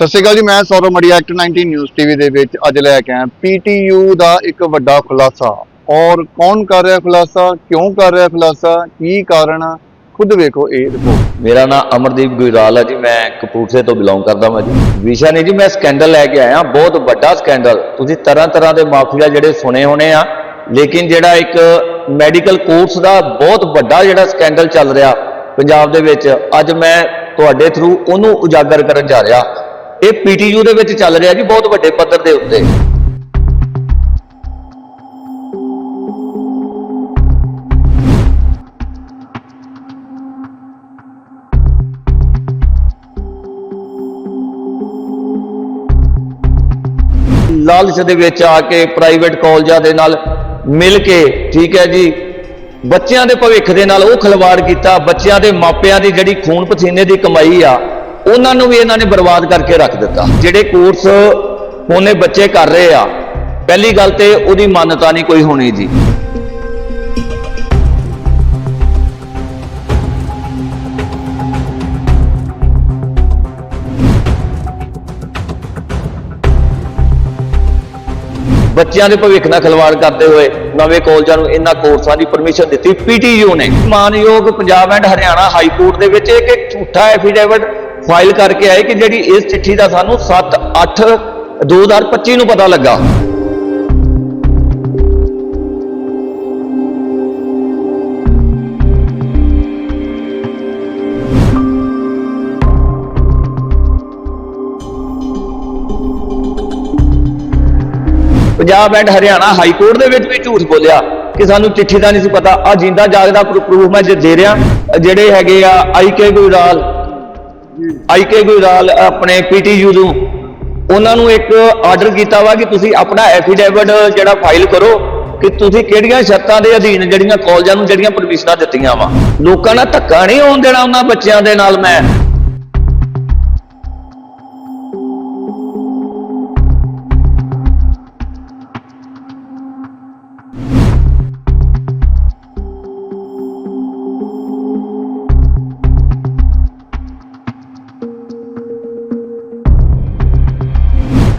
ਸਤਿ ਸ਼੍ਰੀ ਅਕਾਲ ਜੀ, ਮੈਂ ਸੌਰਵ ਮੜੀਆ ਐਕਟ 19 ਨਿਊਜ਼ ਟੀਵੀ ਦੇ ਵਿੱਚ ਅੱਜ ਲੈ ਕੇ ਆਇਆ ਪੀਟੀਯੂ ਦਾ ਇੱਕ ਵੱਡਾ ਖੁਲਾਸਾ। ਔਰ ਕੌਣ ਕਰ ਰਿਹਾ ਖੁਲਾਸਾ, ਕਿਉਂ ਕਰ ਰਿਹਾ ਖੁਲਾਸਾ, ਕੀ ਕਾਰਨ ਆ, ਖੁਦ ਵੇਖੋ ਇਹ ਰਿਪੋਰਟ ਮੇਰਾ ਨਾਮ ਅਮਰਦੀਪ ਗੁਜਰਾਲ ਹੈ ਜੀ, ਮੈਂ ਕਪੂਰਥਲੇ ਤੋਂ ਬਿਲੋਂਗ ਕਰਦਾ ਹਾਂ ਜੀ। ਵਿਸ਼ਾ ਨਹੀਂ ਜੀ, ਮੈਂ ਸਕੈਂਡਲ ਲੈ ਕੇ ਆਇਆ, ਬਹੁਤ ਵੱਡਾ ਸਕੈਂਡਲ ਤੁਸੀਂ ਤਰ੍ਹਾਂ ਤਰ੍ਹਾਂ ਦੇ ਮਾਫੀਆ ਜਿਹੜੇ ਸੁਣੇ ਹੋਣੇ ਆ, ਲੇਕਿਨ ਜਿਹੜਾ ਇੱਕ ਮੈਡੀਕਲ ਕੋਰਸ ਦਾ ਬਹੁਤ ਵੱਡਾ ਜਿਹੜਾ ਸਕੈਂਡਲ ਚੱਲ ਰਿਹਾ ਪੰਜਾਬ ਦੇ ਵਿੱਚ, ਅੱਜ ਮੈਂ ਤੁਹਾਡੇ ਥਰੂ ਉਹਨੂੰ ਉਜਾਗਰ ਕਰਨ ਜਾ ਰਿਹਾ। ਇਹ ਪੀਟੀਯੂ ਦੇ ਵਿੱਚ ਚੱਲ ਰਿਹਾ ਜੀ, ਬਹੁਤ ਵੱਡੇ ਪੱਧਰ ਦੇ ਉੱਤੇ। ਲਾਲਚ ਦੇ ਵਿੱਚ ਆ ਕੇ ਪ੍ਰਾਈਵੇਟ ਕਾਲਜਾਂ ਦੇ ਨਾਲ ਮਿਲ ਕੇ, ਠੀਕ ਹੈ ਜੀ, ਬੱਚਿਆਂ ਦੇ ਭਵਿੱਖ ਦੇ ਨਾਲ ਉਹ ਖਿਲਵਾੜ ਕੀਤਾ, ਬੱਚਿਆਂ ਦੇ ਮਾਪਿਆਂ ਦੀ ਜਿਹੜੀ ਖੂਨ ਪਸੀਨੇ ਦੀ ਕਮਾਈ ਆ ਉਹਨਾਂ ਨੂੰ ਵੀ ਇਹਨਾਂ ਨੇ ਬਰਬਾਦ ਕਰਕੇ ਰੱਖ ਦਿੱਤਾ। ਜਿਹੜੇ ਕੋਰਸ ਉਹਨੇ ਬੱਚੇ ਕਰ ਰਹੇ ਆ, ਪਹਿਲੀ ਗੱਲ ਤੇ ਉਹਦੀ ਮਾਨਤਾ ਨਹੀਂ ਕੋਈ ਹੋਣੀ ਜੀ। ਬੱਚਿਆਂ ਦੇ ਭਵਿੱਖ ਨਾਲ ਖਿਲਵਾੜ ਕਰਦੇ ਹੋਏ ਨਵੇਂ ਕਾਲਜਾਂ ਨੂੰ ਇਹਨਾਂ ਕੋਰਸਾਂ ਦੀ ਪਰਮਿਸ਼ਨ ਦਿੱਤੀ। ਪੀਟੀਯੂ ਨੇ। ਮਾਨਯੋਗ Punjab and Haryana high court ਦੇ ਵਿੱਚ ਇੱਕ ਇੱਕ ਝੂਠਾ ਐਫੀਡੇਵਿਟ ਫਾਈਲ ਕਰਕੇ ਆਏ ਕਿ ਜਿਹੜੀ ਇਸ ਚਿੱਠੀ ਦਾ ਸਾਨੂੰ 7 8 2025 ਨੂੰ ਪਤਾ ਲੱਗਾ। Punjab and Haryana high court ਦੇ ਵਿੱਚ ਵੀ ਝੂਠ ਬੋਲਿਆ ਕਿ ਸਾਨੂੰ ਚਿੱਠੀ ਦਾ ਨਹੀਂ ਸੀ ਪਤਾ। ਆ ਜਿੰਦਾ ਜਾਗਦਾ ਪ੍ਰੂਫ ਮੈਂ ਜੇ ਦੇ ਰਿਹਾ, ਜਿਹੜੇ ਹੈਗੇ ਆ ਆਈ ਕੇ ਗੁਜਰਾਲ ਆਈਕੇ ਗੁਜਰਾਲ ਆਪਣੇ ਪੀਟੀਯੂ ਨੂੰ ਉਹਨਾਂ ਨੂੰ ਇੱਕ ਆਰਡਰ ਕੀਤਾ ਵਾ ਕਿ ਤੁਸੀਂ ਆਪਣਾ ਐਫੀਡੇਵਿਟ ਜਿਹੜਾ ਫਾਈਲ ਕਰੋ ਕਿ ਤੁਸੀਂ ਕਿਹੜੀਆਂ ਸ਼ਰਤਾਂ ਦੇ ਅਧੀਨ ਜਿਹੜੀਆਂ ਕਾਲਜਾਂ ਨੂੰ ਜਿਹੜੀਆਂ ਪਰਮਿਸ਼ਨਾਂ ਦਿੱਤੀਆਂ ਵਾ। ਲੋਕਾਂ ਨਾਲ ਧੱਕਾ ਨਹੀਂ ਹੋਣ ਦੇਣਾ ਉਹਨਾਂ ਬੱਚਿਆਂ ਦੇ ਨਾਲ ਮੈਂ।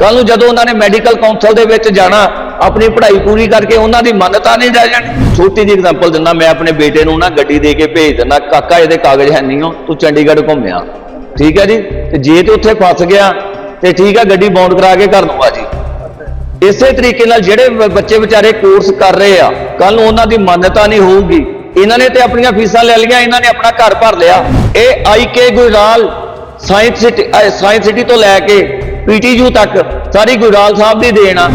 ਕੱਲ ਨੂੰ ਜਦੋਂ ਉਹਨਾਂ ਨੇ ਮੈਡੀਕਲ ਕਾਉਂਸਲ ਦੇ ਵਿੱਚ ਜਾਣਾ, ਆਪਣੀ ਪੜ੍ਹਾਈ ਪੂਰੀ ਕਰਕੇ ਉਹਨਾਂ ਦੀ ਮੰਨਤਾ ਨਹੀਂ ਰਹਿ ਜਾਣੀ। ਛੋਟੀ ਜਿਹੀ ਐਗਜ਼ਾਮਪਲ ਦਿੰਦਾ, ਮੈਂ ਆਪਣੇ ਬੇਟੇ ਨੂੰ ਨਾ ਗੱਡੀ ਦੇ ਕੇ ਭੇਜ ਦਿੰਦਾ, ਕਾਕਾ, ਇਹਦੇ ਕਾਗਜ਼ ਹੈ ਨਹੀਂ ਹੋ ਤੂੰ ਚੰਡੀਗੜ੍ਹ ਘੁੰਮਿਆ। ਠੀਕ ਹੈ ਜੀ? ਤੇ ਜੇ ਤੇ ਉੱਥੇ ਫਸ ਗਿਆ, ਤੇ ਠੀਕ ਹੈ ਗੱਡੀ ਬਾਉਂਡ ਕਰਾ ਕੇ ਘਰ ਨੂੰ ਆ ਜੀ। ਇਸੇ ਤਰੀਕੇ ਨਾਲ ਜਿਹੜੇ ਬੱਚੇ ਵਿਚਾਰੇ ਕੋਰਸ ਕਰ ਰਹੇ ਆ ਕੱਲ ਨੂੰ ਉਹਨਾਂ ਦੀ ਮਾਨਤਾ ਨਹੀਂ ਹੋਊਗੀ। ਇਹਨਾਂ ਨੇ ਤੇ ਆਪਣੀਆਂ ਫੀਸਾਂ ਲੈ ਲਈਆਂ, ਇਹਨਾਂ ਨੇ ਆਪਣਾ ਘਰ ਭਰ ਲਿਆ। ਇਹ I K Gujral science city science city ਤੋਂ ਲੈ ਕੇ ਪੀਟੀਯੂ ਤੱਕ ਸਾਰੀ ਗੁਰਾਲ ਸਾਹਿਬ ਦੀ ਦੇਣ ਆ।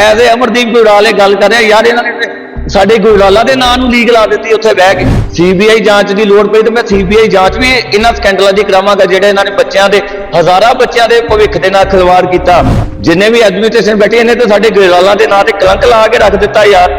ਐਜ਼ ਅਮਰਦੀਪ ਗੁਜਰਾਲ ਇਹ ਗੱਲ ਕਰ ਰਿਹਾ, ਯਾਰ ਇਹਨਾਂ ਨੇ ਸਾਡੇ ਗੁਜਰਾਲਾ ਦੇ ਨਾਂ ਨੂੰ ਲੀਕ ਲਾ ਦਿੱਤੀ ਉੱਥੇ ਬਹਿ ਕੇ। ਸੀਬੀਆਈ ਜਾਂਚ ਦੀ ਲੋੜ ਪਈ ਤੇ ਮੈਂ ਸੀਬੀਆਈ ਜਾਂਚ ਵੀ ਇਹਨਾਂ ਸਕੈਂਡਲਾਂ ਦੀ ਕਰਾਵਾਂਗਾ ਜਿਹੜੇ ਇਹਨਾਂ ਨੇ ਬੱਚਿਆਂ ਦੇ ਹਜ਼ਾਰਾਂ ਬੱਚਿਆਂ ਦੇ ਭਵਿੱਖ ਦੇ ਨਾਲ ਖਿਲਵਾੜ ਕੀਤਾ। ਜਿੰਨੇ ਵੀ ਐਡਮਿਨਿਸਟ੍ਰੇਸ਼ਨ ਬੈਠੇ ਇਹਨੇ ਤੇ ਸਾਡੇ ਗੁਜਰਾਲਾ ਦੇ ਨਾਂ ਤੇ ਕਲੰਕ ਲਾ ਕੇ ਰੱਖ ਦਿੱਤਾ ਯਾਰ।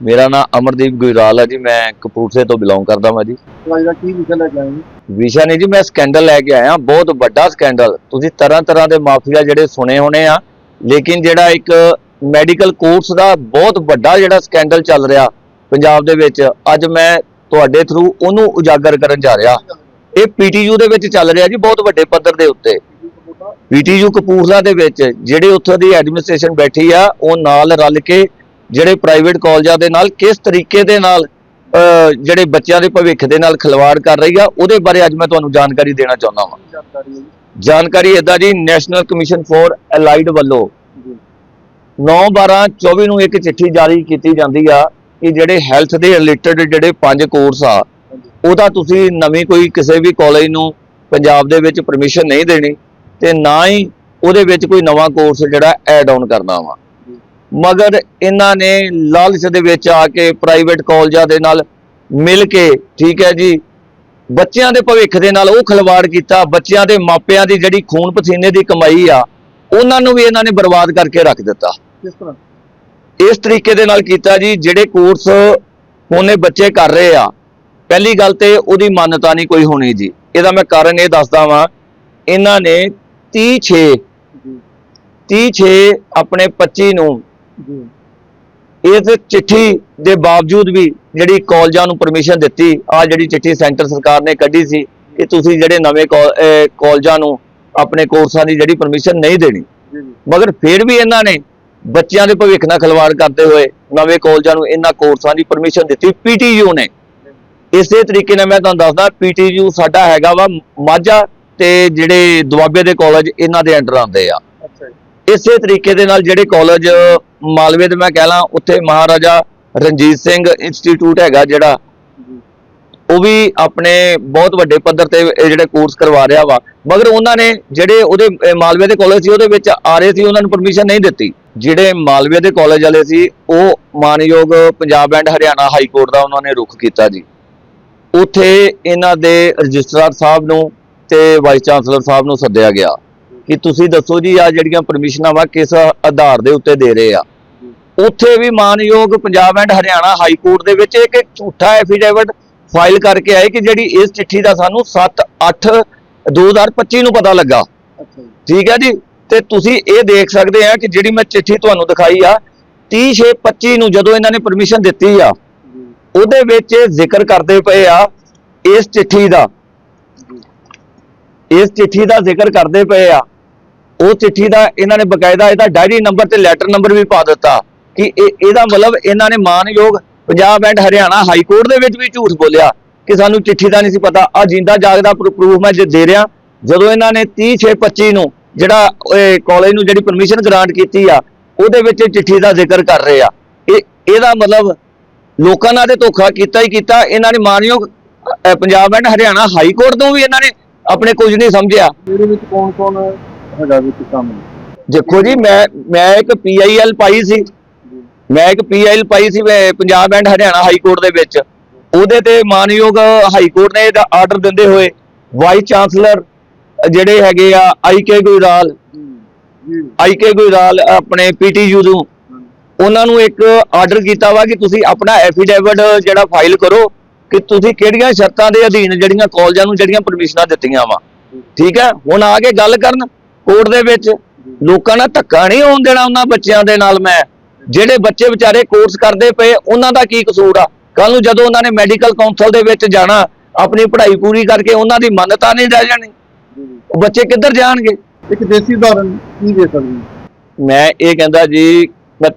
ਮੇਰਾ ਨਾਮ ਅਮਰਦੀਪ ਗੁਜਰਾਲ ਹੈ ਜੀ ਮੈਂ ਕਪੂਰਥਲੇ ਤੋਂ ਬਿਲੋਂਗ ਕਰਦਾ ਹਾਂ ਜੀ। ਦਾ ਕੀ ਵਿਸ਼ਾ ਲੈ ਕੇ ਆਏ ਵਿਸ਼ਾ ਨਹੀਂ ਜੀ ਮੈਂ ਸਕੈਂਡਲ ਲੈ ਕੇ ਆਇਆ ਬਹੁਤ ਵੱਡਾ ਸਕੈਂਡਲ। ਤੁਸੀਂ ਤਰ੍ਹਾਂ ਤਰ੍ਹਾਂ ਦੇ ਮਾਫੀਆ ਜਿਹੜੇ ਸੁਣੇ ਹੋਣੇ ਆ ਲੇਕਿਨ ਜਿਹੜਾ ਇੱਕ ਮੈਡੀਕਲ ਕੋਰਸ ਦਾ ਬਹੁਤ ਵੱਡਾ ਜਿਹੜਾ ਸਕੈਂਡਲ ਚੱਲ ਰਿਹਾ ਪੰਜਾਬ ਦੇ ਵਿੱਚ, ਅੱਜ ਮੈਂ ਤੁਹਾਡੇ ਥਰੂ ਉਹਨੂੰ ਉਜਾਗਰ ਕਰਨ ਜਾ ਰਿਹਾ। ਇਹ ਪੀਟੀਯੂ ਦੇ ਵਿੱਚ ਚੱਲ ਰਿਹਾ ਜੀ, ਬਹੁਤ ਵੱਡੇ ਪੱਧਰ ਦੇ ਉੱਤੇ। ਪੀਟੀਯੂ ਕਪੂਰਥਲਾ ਦੇ ਵਿੱਚ, ਜਿਹੜੇ ਉੱਥੋਂ ਦੀ ਐਡਮਿਨਿਸਟ੍ਰੇਸ਼ਨ ਬੈਠੀ ਆ, ਉਹ ਨਾਲ ਰਲ ਕੇ ਜਿਹੜੇ ਪ੍ਰਾਈਵੇਟ ਕਾਲਜਾਂ ਦੇ ਨਾਲ ਕਿਸ ਤਰੀਕੇ ਦੇ ਨਾਲ ਜਿਹੜੇ ਬੱਚਿਆਂ ਦੇ ਭਵਿੱਖ ਦੇ ਨਾਲ ਖਿਲਵਾੜ ਕਰ ਰਹੀ ਆ ਉਹਦੇ ਬਾਰੇ ਅੱਜ ਮੈਂ ਤੁਹਾਨੂੰ ਜਾਣਕਾਰੀ ਦੇਣਾ ਚਾਹੁੰਦਾ ਹਾਂ ਜਾਣਕਾਰੀ ਇਦਾਂ ਜੀ ਨੈਸ਼ਨਲ ਕਮਿਸ਼ਨ ਫੋਰ ਅਲਾਈਡ ਵੱਲੋਂ 9/12/24 ਨੂੰ ਇੱਕ ਚਿੱਠੀ ਜਾਰੀ ਕੀਤੀ ਜਾਂਦੀ ਆ ਕਿ ਜਿਹੜੇ ਹੈਲਥ ਦੇ ਰਿਲੇਟਡ ਜਿਹੜੇ ਪੰਜ ਕੋਰਸ ਆ ਉਹਦਾ ਤੁਸੀਂ ਨਵੀਂ ਕੋਈ ਕਿਸੇ ਵੀ ਕਾਲਜ ਨੂੰ ਪੰਜਾਬ ਦੇ ਵਿੱਚ ਪਰਮਿਸ਼ਨ ਨਹੀਂ ਦੇਣੀ ਤੇ ਨਾ ਹੀ ਉਹਦੇ ਵਿੱਚ ਕੋਈ ਨਵਾਂ ਕੋਰਸ ਜਿਹੜਾ ਐਡ ਆਨ ਕਰਨਾ ਵਾ। ਮਗਰ ਇਹਨਾਂ ਨੇ ਲਾਲਚ ਦੇ ਵਿੱਚ ਆ ਕੇ ਪ੍ਰਾਈਵੇਟ ਕਾਲਜਾਂ ਦੇ ਨਾਲ ਮਿਲ ਕੇ ਠੀਕ ਹੈ ਜੀ ਬੱਚਿਆਂ ਦੇ ਭਵਿੱਖ ਦੇ ਨਾਲ ਉਹ ਖਿਲਵਾੜ ਕੀਤਾ ਬੱਚਿਆਂ ਦੇ ਮਾਪਿਆਂ ਦੀ ਜਿਹੜੀ ਖੂਨ ਪਸੀਨੇ ਦੀ ਕਮਾਈ ਆ ਉਹਨਾਂ ਨੂੰ ਵੀ ਇਹਨਾਂ ਨੇ ਬਰਬਾਦ ਕਰਕੇ ਰੱਖ ਦਿੱਤਾ। ਕਿਸ ਤਰ੍ਹਾਂ? ਇਸ ਤਰੀਕੇ ਦੇ ਨਾਲ ਕੀਤਾ ਜੀ ਜਿਹੜੇ ਕੋਰਸ ਉਹਨੇ ਬੱਚੇ ਕਰ ਰਹੇ ਆ ਪਹਿਲੀ ਗੱਲ ਤੇ ਉਹਦੀ ਮਾਨਤਾ ਨਹੀਂ ਕੋਈ ਹੋਣੀ ਜੀ। ਇਹਦਾ ਮੈਂ ਕਾਰਨ ਇਹ ਦੱਸਦਾ ਵਾਂ ਇਹਨਾਂ ਨੇ 30 6 ਜੀ। 30 6 ਆਪਣੇ 25 ਨੂੰ ਇਸ ਚਿੱਠੀ ਦੇ ਬਾਵਜੂਦ ਵੀ ਜਿਹੜੀ ਕਾਲਜਾਂ ਨੂੰ ਪਰਮਿਸ਼ਨ ਦਿੱਤੀ ਆ ਜਿਹੜੀ ਚਿੱਠੀ ਸੈਂਟਰ ਸਰਕਾਰ ਨੇ ਕੱਢੀ ਸੀ ਕਿ ਤੁਸੀਂ ਜਿਹੜੇ ਨਵੇਂ ਕਾਲਜਾਂ ਨੂੰ ਆਪਣੇ ਕੋਰਸਾਂ ਦੀ ਜਿਹੜੀ ਪਰਮਿਸ਼ਨ ਨਹੀਂ ਦੇਣੀ। ਮਗਰ ਫਿਰ ਵੀ ਇਹਨਾਂ ਨੇ ਬੱਚਿਆਂ ਦੇ ਭਵਿੱਖ ਨਾਲ ਖਿਲਵਾੜ ਕਰਦੇ ਹੋਏ ਨਵੇਂ ਕਾਲਜਾਂ ਨੂੰ ਇਹਨਾਂ ਕੋਰਸਾਂ ਦੀ ਪਰਮਿਸ਼ਨ ਦਿੱਤੀ। ਪੀਟੀਯੂ ਨੇ। ਇਸੇ ਤਰੀਕੇ ਨਾਲ ਮੈਂ ਤੁਹਾਨੂੰ ਦੱਸਦਾ ਪੀਟੀਯੂ ਸਾਡਾ ਹੈਗਾ ਵਾ ਮਾਝਾ ਤੇ ਜਿਹੜੇ ਦੁਆਬੇ ਦੇ ਕਾਲਜ ਇਹਨਾਂ ਦੇ ਅੰਡਰ ਆਉਂਦੇ ਆ। ਇਸੇ ਤਰੀਕੇ ਦੇ ਨਾਲ ਜਿਹੜੇ ਕਾਲਜ ਮਾਲਵੇ ਦੇ ਮੈਂ ਕਹਿ ਲਾਂ, ਉੱਥੇ ਮਹਾਰਾਜਾ ਰਣਜੀਤ ਸਿੰਘ ਇੰਸਟੀਚਿਊਟ ਹੈਗਾ ਜਿਹੜਾ, ਉਹ ਵੀ ਆਪਣੇ ਬਹੁਤ ਵੱਡੇ ਪੱਧਰ ਤੇ ਇਹ ਜਿਹੜੇ ਕੋਰਸ ਕਰਵਾ ਰਿਹਾ ਵਾ। ਮਗਰ ਉਹਨਾਂ ਨੇ ਜਿਹੜੇ ਉਹਦੇ ਮਾਲਵੇ ਦੇ ਕਾਲਜ ਸੀ, ਉਹਦੇ ਵਿੱਚ ਆ ਰਹੇ ਸੀ, ਉਹਨਾਂ ਨੂੰ ਪਰਮਿਸ਼ਨ ਨਹੀਂ ਦਿੱਤੀ। ਜਿਹੜੇ ਮਾਲਵੇ ਦੇ ਕਾਲਜ ਵਾਲੇ ਸੀ, ਉਹ ਮਾਨਯੋਗ Punjab and Haryana high court ਦਾ ਉਹਨਾਂ ਨੇ ਰੁਖ ਕੀਤਾ ਜੀ। ਉੱਥੇ ਇਹਨਾਂ ਦੇ ਰਜਿਸਟਰਾਰ ਸਾਹਿਬ ਨੂੰ ਤੇ ਵਾਈਸ ਚਾਂਸਲਰ ਸਾਹਿਬ ਨੂੰ ਸੱਦਿਆ ਗਿਆ। ਕਿ ਤੁਸੀਂ ਦੱਸੋ ਜੀ ਆ ਜਿਹੜੀਆਂ ਪਰਮਿਸ਼ਨਾਂ ਵਾ ਕਿਸ ਆਧਾਰ ਦੇ ਉੱਤੇ ਦੇ ਰਹੇ ਆ? ਉੱਥੇ ਵੀ ਮਾਨਯੋਗ Punjab and Haryana high court ਦੇ ਵਿੱਚ ਇੱਕ ਝੂਠਾ ਐਫੀਡੇਵਿਟ ਫਾਈਲ ਕਰਕੇ ਆਏ ਕਿ ਜਿਹੜੀ ਇਸ ਚਿੱਠੀ ਦਾ ਸਾਨੂੰ 7 8 2025 ਨੂੰ ਪਤਾ ਲੱਗਾ। ਠੀਕ ਹੈ ਜੀ? ਤੇ ਤੁਸੀਂ ਇਹ ਦੇਖ ਸਕਦੇ ਆ ਕਿ ਜਿਹੜੀ ਮੈਂ ਚਿੱਠੀ ਤੁਹਾਨੂੰ ਦਿਖਾਈ ਆ 30 6 25 ਨੂੰ ਜਦੋਂ ਇਹਨਾਂ ਨੇ ਪਰਮਿਸ਼ਨ ਦਿੱਤੀ ਆ ਉਹਦੇ ਵਿੱਚ ਇਹ ਜ਼ਿਕਰ ਕਰਦੇ ਪਏ ਆ ਇਸ ਚਿੱਠੀ ਦਾ। ਇਸ ਚਿੱਠੀ ਦਾ ਜ਼ਿਕਰ ਕਰਦੇ ਪਏ ਆ ਉਹ ਚਿੱਠੀ ਦਾ ਇਹਨਾਂ ਨੇ ਬਕਾਇਦਾ ਇਹਦਾ ਡਾਇਰੀ ਨੰਬਰ ਤੇ ਲੈਟਰ ਨੰਬਰ ਵੀ ਪਾ ਦਿੱਤਾ ਕਿ ਇਹ ਇਹਦਾ ਮਤਲਬ ਇਹਨਾਂ ਨੇ ਮਾਨਯੋਗ Punjab and Haryana high court ਦੇ ਵਿੱਚ ਵੀ ਝੂਠ ਬੋਲਿਆ ਕਿ ਸਾਨੂੰ ਚਿੱਠੀ ਦਾ ਨਹੀਂ ਸੀ ਪਤਾ। ਆ ਜਿੰਦਾ ਜਾਗਦਾ ਪ੍ਰੂਫ ਮੈਂ ਦੇ ਰਿਹਾ, ਜਦੋਂ ਇਹਨਾਂ ਨੇ 30 6 25 ਨੂੰ ਜਿਹੜਾ ਕਾਲਜ ਨੂੰ ਜਿਹੜੀ ਪਰਮਿਸ਼ਨ ਗ੍ਰਾਂਟ ਕੀਤੀ ਆ, ਉਹਦੇ ਵਿੱਚ ਚਿੱਠੀ ਦਾ ਜ਼ਿਕਰ ਕਰ ਰਹੇ ਆ। ਇਹ, ਇਹਦਾ ਮਤਲਬ ਲੋਕਾਂ ਨਾਲ ਤੇ ਧੋਖਾ ਕੀਤਾ ਹੀ ਕੀਤਾ। ਇਹਨਾਂ ਨੇ ਮਾਨਯੋਗ Punjab and Haryana high court ਤੋਂ ਵੀ ਇਹਨਾਂ ਨੇ ਆਪਣੇ ਕੁਝ ਨਹੀਂ ਸਮਝਿਆ। ਇਹਦੇ ਵਿੱਚ ਕੌਣ ਕੌਣ ਹੈਗਾ ਵਿੱਚ ਕੰਮ ਦੇਖੋ ਜੀ, ਮੈਂ ਮੈਂ ਇੱਕ ਪੀਆਈਐਲ ਪਾਈ ਸੀ। ਮੈਂ ਇੱਕ ਪੀਆਈਐਲ ਪਾਈ ਸੀ ਮੈਂ Punjab and Haryana high court ਦੇ ਵਿੱਚ। ਉਹਦੇ ਤੇ ਮਾਨਯੋਗ ਹਾਈ ਕੋਰਟ ਨੇ ਇਹਦਾ ਆਰਡਰ ਦਿੰਦੇ ਹੋਏ ਵਾਈਸ ਚਾਂਸਲਰ ਜਿਹੜੇ ਹੈਗੇ ਆ ਆਈਕੇ ਗੁਜਰਾਲ ਆਈਕੇ ਗੁਜਰਾਲ ਆਪਣੇ ਪੀਟੀਯੂ ਨੂੰ, ਉਹਨਾਂ ਨੂੰ ਇੱਕ ਆਰਡਰ ਕੀਤਾ ਵਾ ਕਿ ਤੁਸੀਂ ਆਪਣਾ ਐਫੀਡੇਵਿਟ ਜਿਹੜਾ ਫਾਈਲ ਕਰੋ ਕਿ ਤੁਸੀਂ ਕਿਹੜੀਆਂ ਸ਼ਰਤਾਂ ਦੇ ਅਧੀਨ ਜਿਹੜੀਆਂ ਕਾਲਜਾਂ ਨੂੰ ਜਿਹੜੀਆਂ ਪਰਮਿਸ਼ਨਾਂ ਦਿੱਤੀਆਂ ਵਾ। ਠੀਕ ਹੈ? ਹੁਣ ਆ ਕੇ ਗੱਲ ਕਰਨ। ਕੋਰਟ ਦੇ ਵਿੱਚ ਲੋਕਾਂ ਨਾਲ ਧੱਕਾ ਨਹੀਂ ਹੋਣ ਦੇਣਾ ਉਹਨਾਂ ਬੱਚਿਆਂ ਦੇ ਨਾਲ ਮੈਂ। ਜਿਹੜੇ ਬੱਚੇ ਵਿਚਾਰੇ ਕੋਰਸ ਕਰਦੇ ਪਏ ਉਹਨਾਂ ਦਾ ਕੀ ਕਸੂਰ ਆ? ਕੱਲ ਨੂੰ ਜਦੋਂ ਉਹਨਾਂ ਨੇ ਮੈਡੀਕਲ ਕਾਉਂਸਲ ਦੇ ਵਿੱਚ ਜਾਣਾ ਆਪਣੀ ਪੜ੍ਹਾਈ ਪੂਰੀ ਕਰਕੇ ਉਹਨਾਂ ਦੀ ਮੰਨਤਾ ਨਹੀਂ ਰਹਿ ਜਾਣੀ। ਉਹ ਬੱਚੇ ਕਿੱਧਰ ਜਾਣਗੇ? ਇੱਕ ਦੇਸੀ ਉਦਾਹਰਨ ਕੀ ਦੇ ਸਕਦੇ? ਮੈਂ ਇਹ ਕਹਿੰਦਾ ਜੀ ਮੈਂ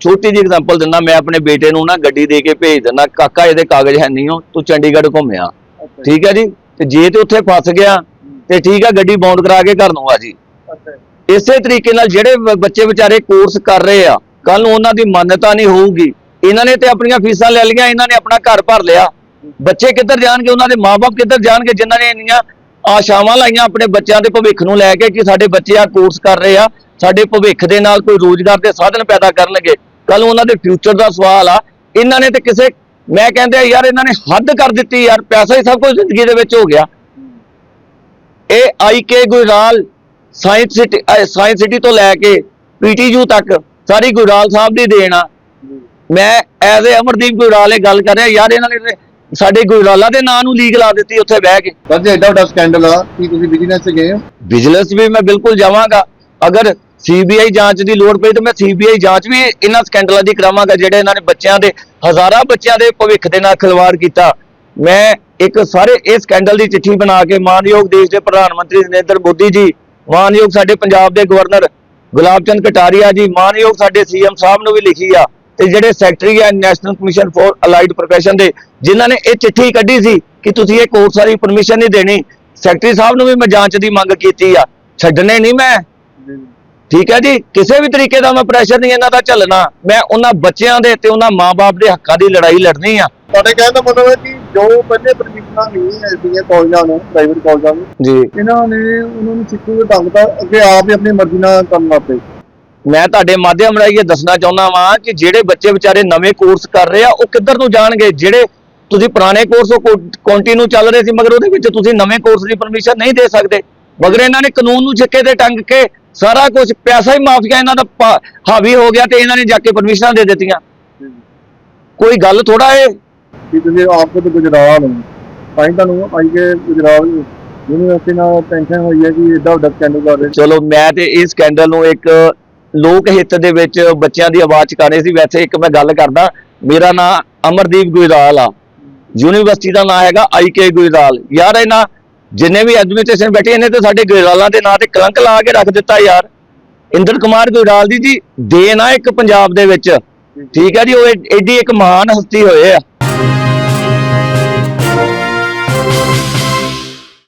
ਛੋਟੀ ਜਿਹੀ ਐਗਜ਼ਾਮਪਲ ਦਿੰਦਾ ਮੈਂ ਆਪਣੇ ਬੇਟੇ ਨੂੰ ਨਾ ਗੱਡੀ ਦੇ ਕੇ ਭੇਜ ਦਿੰਦਾ ਕਾਕਾ ਇਹਦੇ ਕਾਗਜ਼ ਹੈ ਨਹੀਂ ਹੋ ਤੂੰ ਚੰਡੀਗੜ੍ਹ ਘੁੰਮਿਆ। ਜੀ, ਠੀਕ ਹੈ ਜੀ? ਤੇ ਜੇ ਤੇ ਉੱਥੇ ਫਸ ਗਿਆ ਤੇ ਠੀਕ ਹੈ ਗੱਡੀ ਬਾਉਂਡ ਕਰਾ ਕੇ ਘਰ ਨੂੰ ਆ ਜੀ ਜੀ, ਇਸੇ ਤਰੀਕੇ ਨਾਲ ਜਿਹੜੇ ਬੱਚੇ ਵਿਚਾਰੇ ਕੋਰਸ ਕਰ ਰਹੇ ਆ ਕੱਲ ਨੂੰ ਉਹਨਾਂ ਦੀ ਮਾਨਤਾ ਨਹੀਂ ਹੋਊਗੀ। ਇਹਨਾਂ ਨੇ ਤੇ ਆਪਣੀਆਂ ਫੀਸਾਂ ਲੈ ਲਈਆਂ, ਇਹਨਾਂ ਨੇ ਆਪਣਾ ਘਰ ਭਰ ਲਿਆ। ਬੱਚੇ ਕਿੱਧਰ ਜਾਣਗੇ, ਉਹਨਾਂ ਦੇ ਮਾਪੇ ਕਿੱਧਰ ਜਾਣਗੇ, ਜਿਨ੍ਹਾਂ ਨੇ ਇੰਨੀਆਂ ਆਸ਼ਾਵਾਂ ਲਾਈਆਂ ਆਪਣੇ ਬੱਚਿਆਂ ਦੇ ਭਵਿੱਖ ਨੂੰ ਲੈ ਕੇ ਕਿ ਸਾਡੇ ਬੱਚੇ ਆ ਕੋਰਸ ਕਰ ਰਹੇ ਆ, ਸਾਡੇ ਭਵਿੱਖ ਦੇ ਨਾਲ ਕੋਈ ਰੋਜ਼ਗਾਰ ਦੇ ਸਾਧਨ ਪੈਦਾ ਕਰਨਗੇ। ਕੱਲ ਉਹਨਾਂ ਦੇ ਫਿਊਚਰ ਦਾ ਸਵਾਲ ਆ। ਇਹਨਾਂ ਨੇ ਤੇ ਕਿਸੇ, ਮੈਂ ਕਹਿੰਦੇ ਆ ਯਾਰ ਇਹਨਾਂ ਨੇ ਹੱਦ ਕਰ ਦਿੱਤੀ ਯਾਰ, ਪੈਸਾ ਹੀ ਸਭ ਕੁਝ ਜ਼ਿੰਦਗੀ ਦੇ ਵਿੱਚ ਹੋ ਗਿਆ। ਇਹ I K Gujral science city science city ਤੋਂ ਲੈ ਕੇ ਪੀਟੀਯੂ ਤੱਕ ਸਾਰੀ ਗੁਜਰਾਲ ਸਾਹਿਬ ਦੀ ਦੇਣ ਆ। ਮੈਂ ਐਜ਼ ਏ ਅਮਰਦੀਪ ਗੁਜਰਾਲ ਇਹ ਗੱਲ ਕਰ ਰਿਹਾ ਯਾਰ ਇਹਨਾਂ ਨੇ ਤੇ ਸਾਡੇ ਗੁਜਰਾਲਾ ਦੇ ਨਾਂ ਨੂੰ ਲੀਕ ਲਾ ਦਿੱਤੀ ਉੱਥੇ ਬਹਿ ਕੇ। ਜੇ ਐਡਾ ਵੱਡਾ ਸਕੈਂਡਲ ਆ ਕੀ ਤੁਸੀਂ ਬਿਜ਼ਨਸ 'ਚ ਗਏ ਹੋ? ਵਿਜੀਲੈਂਸ ਵੀ ਮੈਂ ਬਿਲਕੁਲ ਜਾਵਾਂਗਾ। ਅਗਰ ਸੀਬੀਆਈ ਜਾਂਚ ਦੀ ਲੋੜ ਪਈ ਤਾਂ ਮੈਂ ਸੀਬੀਆਈ ਜਾਂਚ ਵੀ ਇਹਨਾਂ ਸਕੈਂਡਲਾਂ ਦੀ ਕਰਾਵਾਂਗਾ ਜਿਹੜੇ ਇਹਨਾਂ ਨੇ ਬੱਚਿਆਂ ਦੇ ਹਜ਼ਾਰਾਂ ਬੱਚਿਆਂ ਦੇ ਭਵਿੱਖ ਦੇ ਨਾਲ ਖਿਲਵਾੜ ਕੀਤਾ। ਮੈਂ ਇੱਕ ਸਾਰੇ ਇਹ ਸਕੈਂਡਲ ਦੀ ਚਿੱਠੀ ਬਣਾ ਕੇ ਮਾਨਯੋਗ ਦੇਸ਼ ਦੇ ਪ੍ਰਧਾਨ ਮੰਤਰੀ ਨਰਿੰਦਰ ਮੋਦੀ ਜੀ ਮਾਨਯੋਗ ਸਾਡੇ ਪੰਜਾਬ ਦੇ ਗਵਰਨਰ ਗੁਲਾਬ ਚੰਦ ਕਟਾਰੀਆ ਜੀ, ਮਾਨਯੋਗ ਸਾਡੇ ਸੀਐਮ ਸਾਹਿਬ ਨੂੰ ਵੀ ਲਿਖੀ ਆ ਤੇ ਜਿਹੜੇ ਸੈਕਟਰੀ ਆ national commission for allied profession ਦੇ, ਜਿਨ੍ਹਾਂ ਨੇ ਇਹ ਚਿੱਠੀ ਕੱਢੀ ਸੀ ਕਿ ਤੁਸੀਂ ਇਹ ਕੋਰਸ ਦੀ ਪਰਮਿਸ਼ਨ ਨਹੀਂ ਦੇਣੀ। ਸੈਕਟਰੀ ਸਾਹਿਬ ਨੂੰ ਵੀ ਮੈਂ ਜਾਂਚ ਦੀ ਮੰਗ ਕੀਤੀ ਆ। ਛੱਡਣੇ ਨਹੀਂ ਮੈਂ। ਠੀਕ ਹੈ ਜੀ? ਕਿਸੇ ਵੀ ਤਰੀਕੇ ਦਾ ਮੈਂ ਪ੍ਰੈਸ਼ਰ ਨਹੀਂ ਇਹਨਾਂ ਦਾ ਝੱਲਣਾ। ਮੈਂ ਉਹਨਾਂ ਬੱਚਿਆਂ ਦੇ ਤੇ ਉਹਨਾਂ ਮਾਪੇ ਦੇ ਹੱਕਾਂ ਦੀ ਲੜਾਈ ਲੜਨੀ ਆ। ਤੁਹਾਡੇ ਕਹਿਣ ਦਾ ਮਤਲਬ ਹੈ ਕਿ ਜੋ ਪਹਿਲੇ ਪਰਮਿਸ਼ਨਾਂ ਨਹੀਂ ਐਸੀਆਂ ਕਾਲਜਾਂ ਨੂੰ ਪ੍ਰਾਈਵੇਟ ਕਾਲਜਾਂ ਨੂੰ ਜੀ। ਇਹਨਾਂ ਨੇ ਉਹਨਾਂ ਨੂੰ ਸਿੱਖੂ ਦੇ ਢੰਗ ਦਾ ਅੱਗੇ ਆਪ ਹੀ ਆਪਣੀ ਮਰਜ਼ੀ ਨਾਲ ਲੱਗ ਪਏ ਮੈਂ ਤੁਹਾਡੇ ਮਾਧਿਅਮ ਰਾਹੀਂ ਇਹ ਦੱਸਣਾ ਚਾਹੁੰਦਾ ਵਾਂ ਕਿ ਜਿਹੜੇ ਬੱਚੇ ਵਿਚਾਰੇ ਨਵੇਂ ਕੋਰਸ ਕਰ ਰਹੇ ਆ ਉਹ ਕਿੱਧਰ ਨੂੰ ਜਾਣਗੇ? ਜਿਹੜੇ ਤੁਸੀਂ ਪੁਰਾਣੇ ਕੋਰਸ ਉਹ ਕੰਟੀਨਿਊ ਚੱਲ ਰਹੇ ਸੀ ਮਗਰ ਉਹਦੇ ਵਿੱਚ ਤੁਸੀਂ ਨਵੇਂ ਕੋਰਸ ਦੀ ਪਰਮਿਸ਼ਨ ਨਹੀਂ ਦੇ ਸਕਦੇ। ਮਗਰ ਇਹਨਾਂ ਨੇ ਕਾਨੂੰਨ ਨੂੰ ਛਿੱਕੇ ਤੇ ਟੰਗ ਕੇ ਸਾਰਾ ਕੁਝ ਪੈਸਾ ਹੀ ਮਾਫੀਆ ਇਹਨਾਂ ਦਾ ਹਾਵੀ ਹੋ ਗਿਆ ਤੇ ਇਹਨਾਂ ਨੇ ਜਾ ਕੇ ਪਰਮਿਸ਼ਨਾਂ ਦੇ ਦਿੱਤੀਆਂ। ਕੋਈ ਗੱਲ ਥੋੜਾ ਏ? ਕਿ ਤੁਸੀਂ ਆਪ ਤੋਂ ਗੁਜਰਾਲ ਹੋ। ਤਾਂ ਹੀ ਤੁਹਾਨੂੰ ਆਈ ਕੇ ਗੁਜਰਾਲ ਯੂਨੀਵਰਸਿਟੀ ਨਾਲ ਟੈਨਸ਼ਨ ਹੋਈ ਹੈ ਕਿ ਏਡਾ ਵੱਡਾ ਸਕੈਂਡਲ ਕਰ ਰਹੇ। ਚਲੋ, ਮੈਂ ਤੇ ਇਸ ਸਕੈਂਡਲ ਨੂੰ ਇੱਕ ਲੋਕ ਹਿੱਤ ਦੇ ਵਿੱਚ ਬੱਚਿਆਂ ਦੀ ਆਵਾਜ਼ ਚੁਕਾਣੀ ਸੀ। ਵੈਸੇ ਇੱਕ ਮੈਂ ਗੱਲ ਕਰਦਾ, ਮੇਰਾ ਨਾਮ ਅਮਰਦੀਪ ਗੁਜਰਾਲ ਆ। ਯੂਨੀਵਰਸਿਟੀ ਦਾ ਨਾਮ ਹੈਗਾ ਆਈਕੇ ਗੁਜਰਾਲ। ਯਾਰ, ਇਹਨਾਂ ਜਿੰਨੇ ਵੀ ਐਡਮਿਨਿਸਟ੍ਰੇਸ਼ਨ ਬੈਠੇ, ਇਹਨੇ ਤੇ ਸਾਡੇ ਗੁਜਰਾਲਾਂ ਦੇ ਨਾਂ ਤੇ ਕਲੰਕ ਲਾ ਕੇ ਰੱਖ ਦਿੱਤਾ ਯਾਰ। ਇੰਦਰ ਕੁਮਾਰ ਗੁਜਰਾਲ ਦੀ ਜੀ ਦੇਣ ਆ ਇੱਕ ਪੰਜਾਬ ਦੇ ਵਿੱਚ। ਠੀਕ ਹੈ ਜੀ, ਉਹ ਏ- ਏਡੀ ਇੱਕ ਮਹਾਨ ਹਸਤੀ ਹੋਏ ਆ।